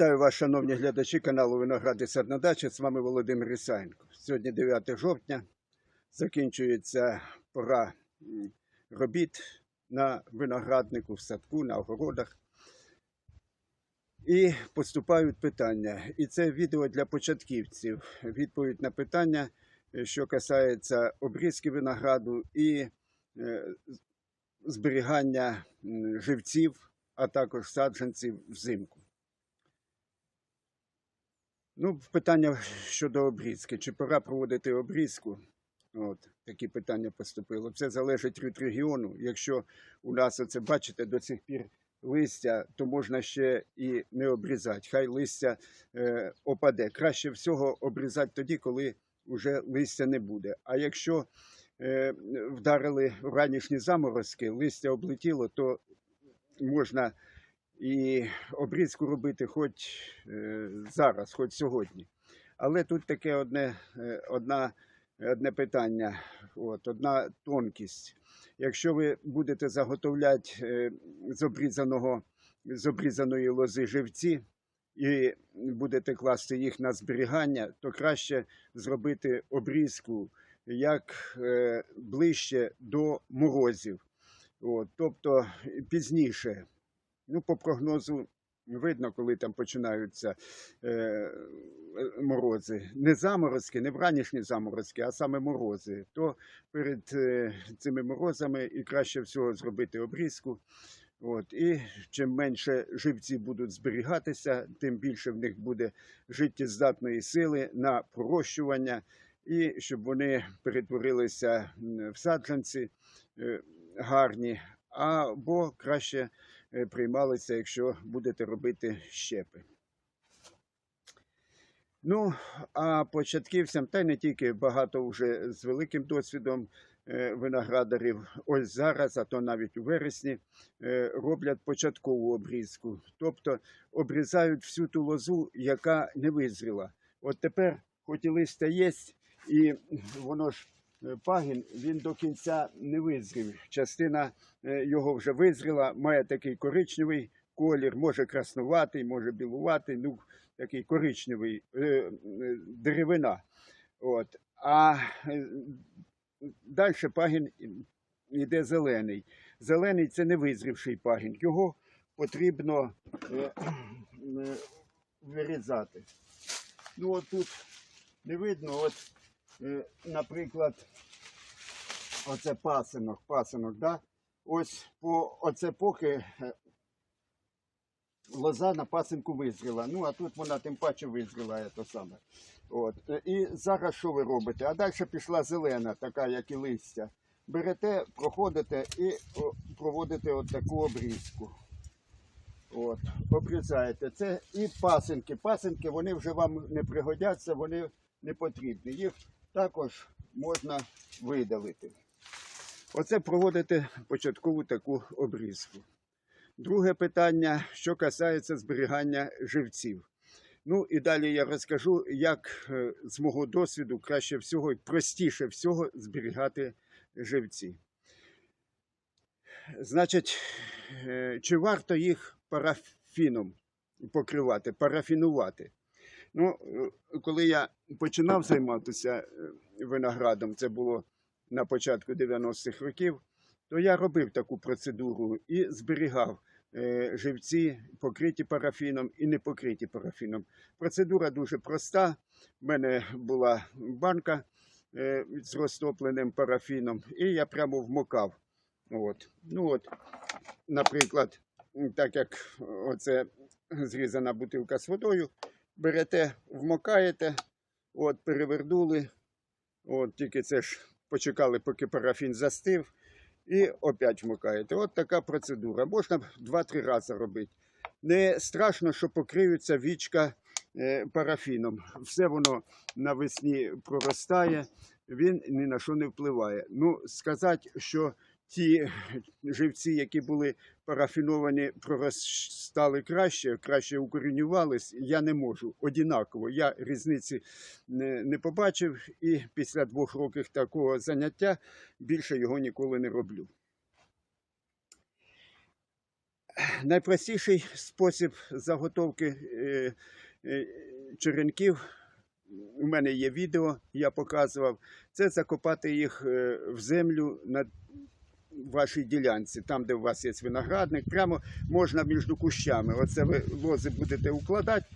Вітаю вас, шановні глядачі каналу Виноград і Саднодача. З вами Володимир Ісаєнко. Сьогодні 9 жовтня. Закінчується пора робіт на винограднику, в садку, на огородах. І поступають питання. І це відео для початківців. Відповідь на питання, е, що касається обрізки винограду і е, зберігання живців, а також саджанців взимку. Ну, питання щодо обрізки. Чи пора проводити обрізку? От, такі питання поступило. Це залежить від регіону. Якщо у нас оце, бачите, до цих пір листя, то можна ще і не обрізати. Хай листя е, опаде. Краще всього обрізати тоді, коли вже листя не буде. А якщо е, вдарили ранішні заморозки, листя облетіло, то можна і обрізку робити хоч е, зараз, хоч сьогодні. Але тут таке одне, е, одна, одне питання, от, одна тонкість. Якщо ви будете заготовляти е, з, обрізаного, з обрізаної лози живці і будете класти їх на зберігання, то краще зробити обрізку як ближче до морозів. От, тобто пізніше. Ну, по прогнозу видно, коли там починаються е, морози. Не заморозки, не вранішні заморозки, а саме морози. То перед е, цими морозами і краще всього зробити обрізку. От, і чим менше живці будуть зберігатися, тим більше в них буде життєздатної сили на пророщування, і щоб вони перетворилися в саджанці е, гарні, або краще приймалися, якщо будете робити щепи. Ну, а початківцям, та не тільки багато вже з великим досвідом е, виноградарів, ось зараз, а то навіть у вересні, е, роблять початкову обрізку. Тобто обрізають всю ту лозу, яка не визріла. От тепер, хоч і листя є, і воно ж е, пагін, він до кінця не визрів. Частина е, його вже визріла, має такий коричневий колір, може краснуватий, може білуватий, ну такий коричневий е, е, деревина. От. А далі пагін йде зелений. Зелений це не визрівший пагін. Його потрібно е, е, вирізати. Ну, от тут не видно, от, е, наприклад, оце пасинок, пасинок, да? Ось по оце поки е, лоза на пасинку визріла. Ну, а тут вона тим паче визріла, то саме. От. Е, І зараз що ви робите? А далі пішла зелена, така, як і листя. Берете, проходите і проводите от таку обрізку. От, обрізаєте. Це і пасинки. Пасинки вони вже вам не пригодяться, вони не потрібні. Їх також можна видалити. Оце проводите початкову таку обрізку. Друге питання, що касається зберігання живців. Ну і далі я розкажу, як е, з мого досвіду краще всього і простіше всього зберігати живці. Значить, е, чи варто їх парафіном покривати, парафінувати? Ну, е, коли я починав займатися е, виноградом, це було на початку 90-х років, то я робив таку процедуру і зберігав е, живці, покриті парафіном і не покриті парафіном. Процедура дуже проста. У мене була банка з розтопленим парафіном, і я прямо вмокав. От. Ну от, наприклад, так як оце зрізана бутилка з водою, берете, вмокаєте, от, перевернули, от, тільки це ж почекали, поки парафін застив, і опять вмикаєте. От така процедура. Можна 2-3 рази робити. Не страшно, що покриються вічка е, парафіном. Все воно навесні проростає, він ні на що не впливає. Ну, сказати, що ті живці, які були парафіновані, проростали краще, краще укорінювались, я не можу. Однаково. Я різниці не, не побачив і після двох років такого заняття більше його ніколи не роблю. найпростіший спосіб заготовки е, е, черенків. У мене є відео, я показував. Це закопати їх е, в землю на вашій ділянці, там, де у вас є виноградник, прямо можна між кущами. Оце ви лози будете укладати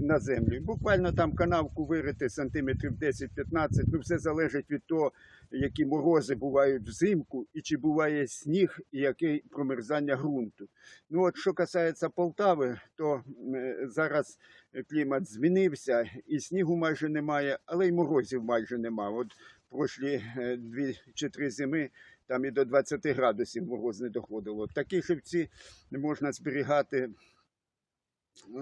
на землю. Буквально там канавку вирити сантиметрів 10-15. Ну, все залежить від того, які морози бувають взимку, і чи буває сніг, і яке промерзання ґрунту. Ну от що касається Полтави, то зараз клімат змінився, і снігу майже немає, але й морозів майже немає. От прошлі е, дві чи три зими там і до 20 градусів мороз не доходило. Такі живці можна зберігати е,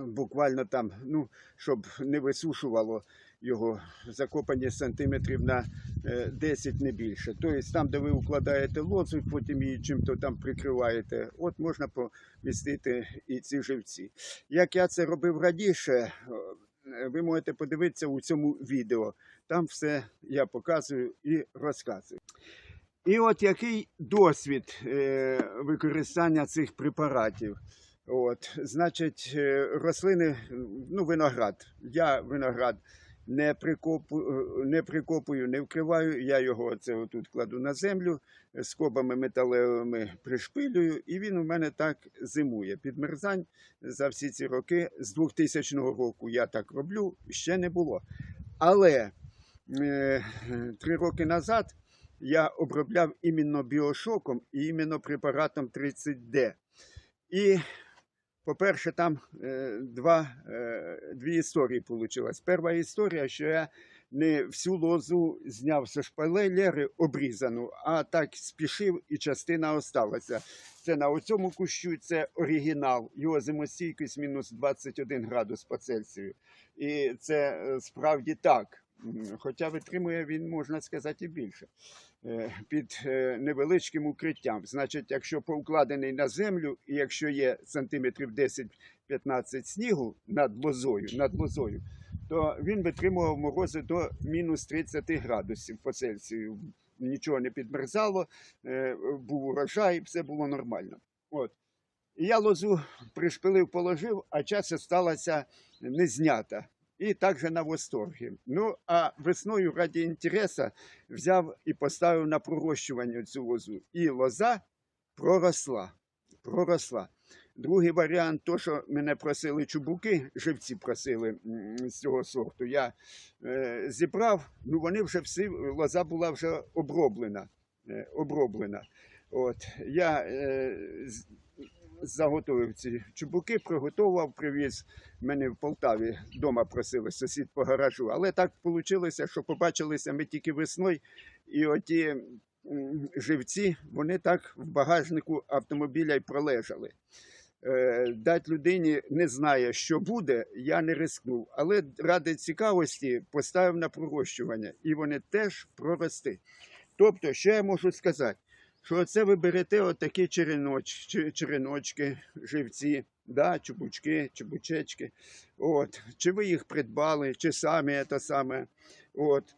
буквально там, ну, щоб не висушувало його закопані сантиметрів на е, 10 не більше. Тобто там, де ви укладаєте лозу, потім її чим-то там прикриваєте, от можна помістити і ці живці. Як я це робив раніше, е, ви можете подивитися у цьому відео. Там все я показую і розказую. І от який досвід е, використання цих препаратів. От, значить, е, рослини, ну, виноград. Я виноград не, прикопу, е, не прикопую, не вкриваю. Я його оце отут кладу на землю, скобами металевими пришпилюю, і він у мене так зимує. Підмерзань за всі ці роки з 2000 року я так роблю, ще не було. Але е, три роки назад я обробляв іменно біошоком і іменно препаратом 30D. І, по-перше, там е, два, е, дві історії вийшли. Перша історія, що я не всю лозу зняв зі шпалери обрізану, а так спішив і частина осталася. Це на оцьому кущу, це оригінал. Його зимостійкість мінус 21 градус по Цельсію. І це е, справді так. Хоча витримує він, можна сказати, і більше. Е, Під е, невеличким укриттям. Значить, якщо поукладений на землю, і якщо є сантиметрів 10-15 снігу над лозою, над лозою, то він витримував морози до мінус 30 градусів по Цельсію. Нічого не підмерзало, е, був урожай, все було нормально. От. І я лозу пришпилив, положив, а час сталася не І також на восторгі. Ну, а весною раді інтереса взяв і поставив на пророщування цю лозу. І лоза проросла. проросла. Другий варіант, то, що мене просили чубуки, живці просили з цього сорту. Я е, зібрав, ну вони вже всі, лоза була вже оброблена. Е, оброблена. От, я е, заготовив ці чубуки, приготував, привіз мене в Полтаві. Дома просили сусід по гаражу. Але так вийшло, що побачилися ми тільки весною, і оті живці, вони так в багажнику автомобіля й пролежали. Е, Дать людині не знає, що буде, я не рискнув. Але ради цікавості поставив на пророщування, і вони теж прорости. Тобто, що я можу сказати? Що це ви берете отакі череноч, череночки, живці, да, чубучки, чубучечки. От. Чи ви їх придбали, чи самі це саме. От.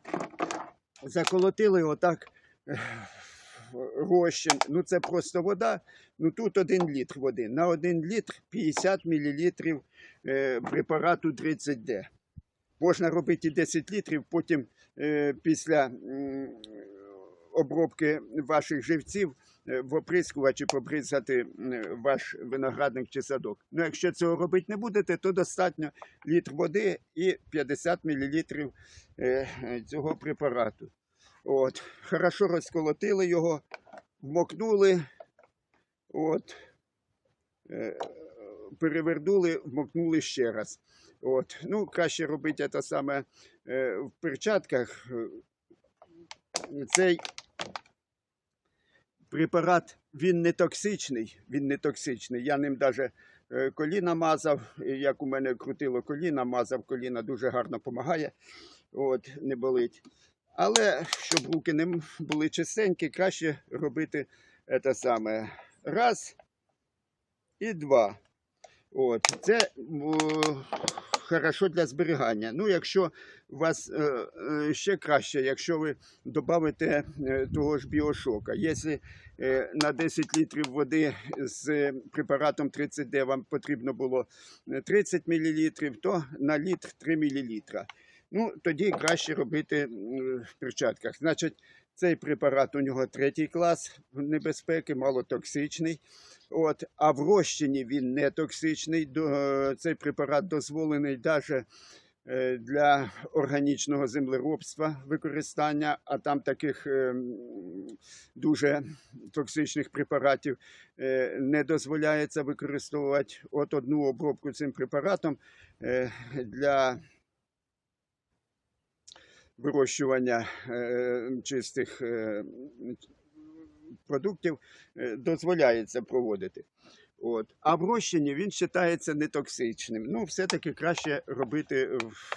Заколотили отак розчин. Ну це просто вода. Ну тут один літр води. На один літр 50 мл е, препарату 30D. Можна робити 10 літрів, потім е, після м, обробки ваших живців е, в оприскувачі побризати ваш виноградник чи садок. Ну, якщо цього робити не будете, то достатньо літр води і 50 мл е, цього препарату. От. Хорошо розколотили його, вмокнули, от, е, перевернули, вмокнули ще раз. От. Ну, краще робити це саме в перчатках. Цей препарат він не токсичний. Він не токсичний. Я ним навіть коліна мазав, як у мене крутило коліна, мазав коліна, дуже гарно допомагає. От, не болить. Але щоб руки не були чистенькі, краще робити це саме раз і два. От, це хорошо для зберігання. Ну, якщо у вас е, е, ще краще, якщо ви додавите е, того ж біошока. Якщо на 10 літрів води з препаратом 30D вам потрібно було е, 30 мл, то на літр 3 мл. Ну, тоді краще робити в перчатках. Значить, цей препарат у нього третій клас небезпеки, малотоксичний. От, а в розчині він не токсичний. До, цей препарат дозволений навіть для органічного землеробства використання, а там таких е, дуже токсичних препаратів е, не дозволяється використовувати. От одну обробку цим препаратом е, для вирощування е, чистих е, продуктів е, дозволяється проводити. От. А в розчині він вважається нетоксичним. Ну, все-таки краще робити в,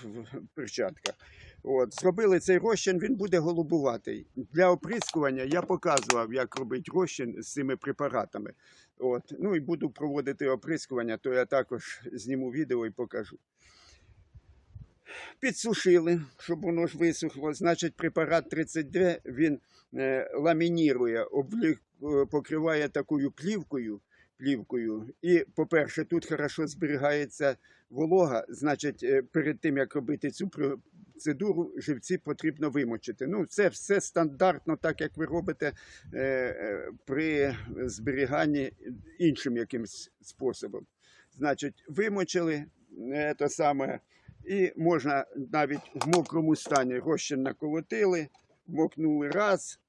перчатках. От. Зробили цей розчин, він буде голубуватий. Для оприскування я показував, як робити розчин з цими препаратами. От. Ну і буду проводити оприскування, то я також зніму відео і покажу. Підсушили, щоб воно ж висохло. Значить, препарат 32 він е, ламінірує, облі... е, покриває такою плівкою. плівкою. І, по-перше, тут хорошо зберігається волога. Значить, е, перед тим як робити цю процедуру, живці потрібно вимочити. Ну, це все стандартно, так як ви робите е, при зберіганні іншим якимсь способом. Значить, вимочили те саме. І можна навіть в мокрому стані розчин наколотили, вмокнули раз,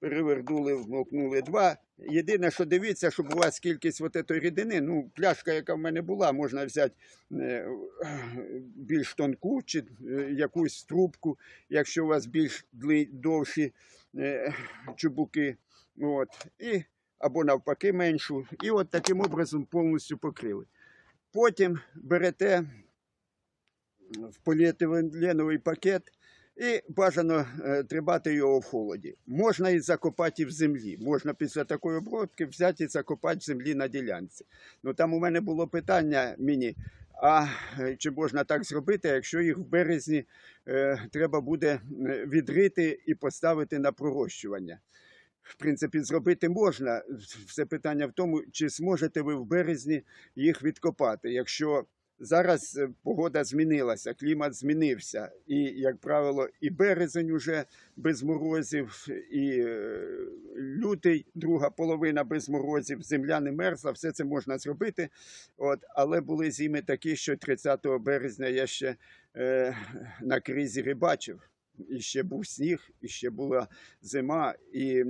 перевернули, вмокнули два. Єдине, що дивіться, щоб у вас кількість от цієї рідини, ну, пляшка, яка в мене була, можна взяти е, більш тонку чи е, якусь трубку, якщо у вас більш довші е, чубуки. От, і, або навпаки меншу. І от таким образом повністю покрили. Потім берете в поліетиленовий пакет і бажано е, тримати його в холоді. Можна і закопати і в землі. Можна після такої обробки взяти і закопати в землі на ділянці. Ну там у мене було питання мені. А е, чи можна так зробити, якщо їх в березні е, треба буде е, відрити і поставити на пророщування? В принципі, зробити можна. Все питання в тому, чи зможете ви в березні їх відкопати. Якщо зараз е, погода змінилася, клімат змінився, і, як правило, і березень уже без морозів, і е, лютий, друга половина без морозів, земля не мерзла, все це можна зробити. От, але були зими такі, що 30 березня я ще е, на кризі рибачив. І ще був сніг, і ще була зима, і е,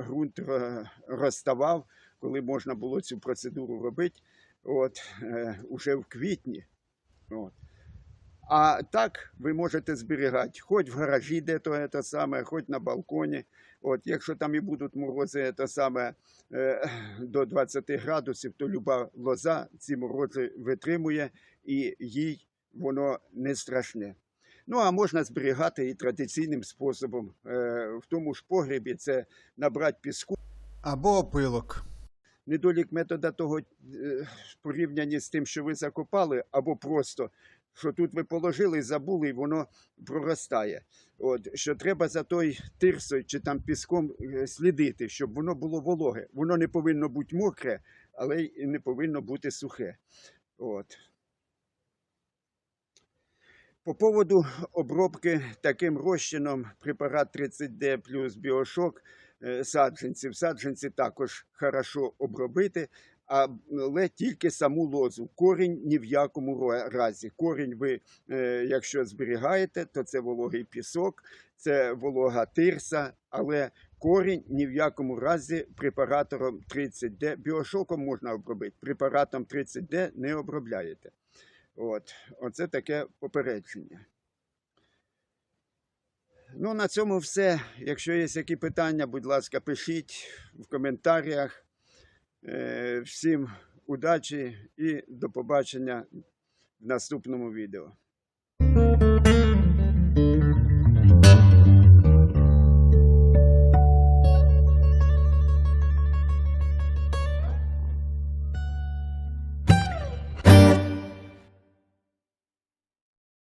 ґрунт розставав, коли можна було цю процедуру робити. От, е, уже в квітні. От. А так ви можете зберігати хоч в гаражі, де то це саме, хоч на балконі. От, якщо там і будуть морози це саме, е, до 20 градусів, то люба лоза ці морози витримує і їй воно не страшне. Ну, а можна зберігати і традиційним способом. Е, в тому ж погребі це набрати піску. Або опилок. Недолік метода того е, в порівнянні з тим, що ви закопали, або просто що тут ви положили забули, і воно проростає. От, що треба за той тирсою чи там піском е, слідити, щоб воно було вологе. Воно не повинно бути мокре, але й не повинно бути сухе. От. По поводу обробки таким розчином препарат 30D плюс біошок саджанців. Саджанці також хорошо обробити, але тільки саму лозу. Корінь ні в якому разі. Корінь ви, е, якщо зберігаєте, то це вологий пісок, це волога тирса, але корінь ні в якому разі препаратором 30D, біошоком можна обробити, препаратом 30D не обробляєте. От, оце таке попередження. Ну, на цьому все. Якщо є які питання, будь ласка, пишіть в коментарях. Е, Всім удачі і до побачення в наступному відео.